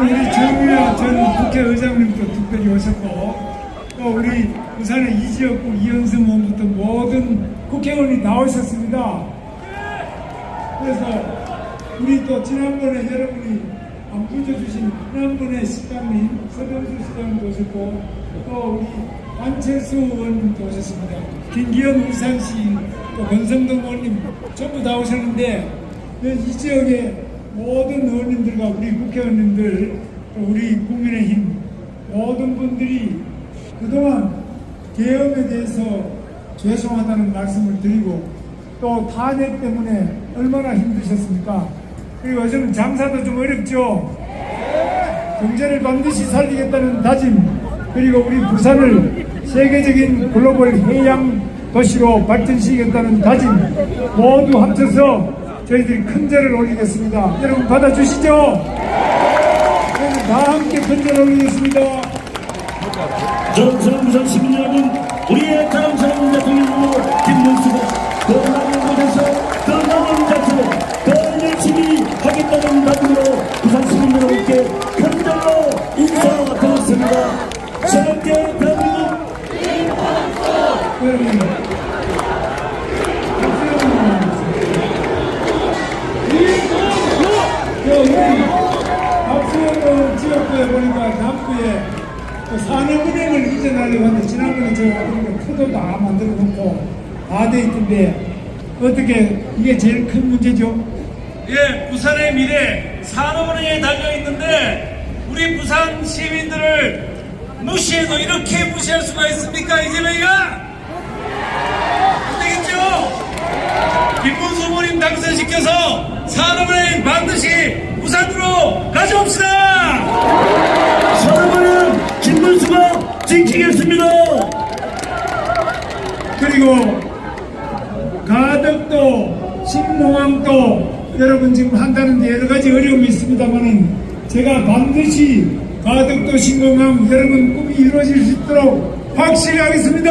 우리 정유라 전 국회의장님도 특별히 오셨고 또 우리 부산의 이지역구 이현승 의원부터 모든 국회의원이 나오셨습니다. 그래서 우리 또 지난번에 여러분이 안 붙여주신 지난번에 시장님 서병수 시장님도 오셨고 또 우리 안철수 의원님도 오셨습니다. 김기현 울산시 또 권성동 의원님 전부 다 오셨는데 이 지역의 모든 의원님들과 우리 국회의원님들 또 우리 국민의힘 모든 분들이 그동안 계엄에 대해서 죄송하다는 말씀을 드리고 또 탄핵 때문에 얼마나 힘드셨습니까? 그리고 요즘 장사도 좀 어렵죠? 경제를 반드시 살리겠다는 다짐 그리고 우리 부산을 세계적인 글로벌 해양 도시로 발전시키겠다는 다짐 모두 합쳐서 저희들이 큰 절을 올리겠습니다. 여러분 받아주시죠? 그래서 다 함께 큰절 올리겠습니다. 전선 부산 시민 여러분, 우리의 자랑스러운 대통령 후보 김문수가 더 나은 곳에서 더 나은 자세로 더 열심히 하겠다는 다짐으로 부산 시민 여러분께 큰 절로 인사드렸습니다. 새롭게 대한민국 여러분 박수영 지역구에 보니까 남구에 또 산업은행을 이전하려고 하는데 지난번에 제가 그런 표도 다 만들어 놓고 다 돼 있던데 어떻게 이게 제일 큰 문제죠? 예, 부산의 미래 산업은행에 달려 있는데 우리 부산 시민들을 무시해도 이렇게 무시할 수가 있습니까 이재명이가? 안 되겠죠? 김문수 후보님 당선시켜서 산업은행 반드시 부산으로 가져옵시다. 산업은행 김문수가 지키겠습니다. 그리고 가덕도, 신공항도 여러분 지금 한다는데 여러 가지 어려움이 있습니다만은 제가 반드시 가덕도 신공항 여러분 꿈이 이루어질 수 있도록 확실히 하겠습니다.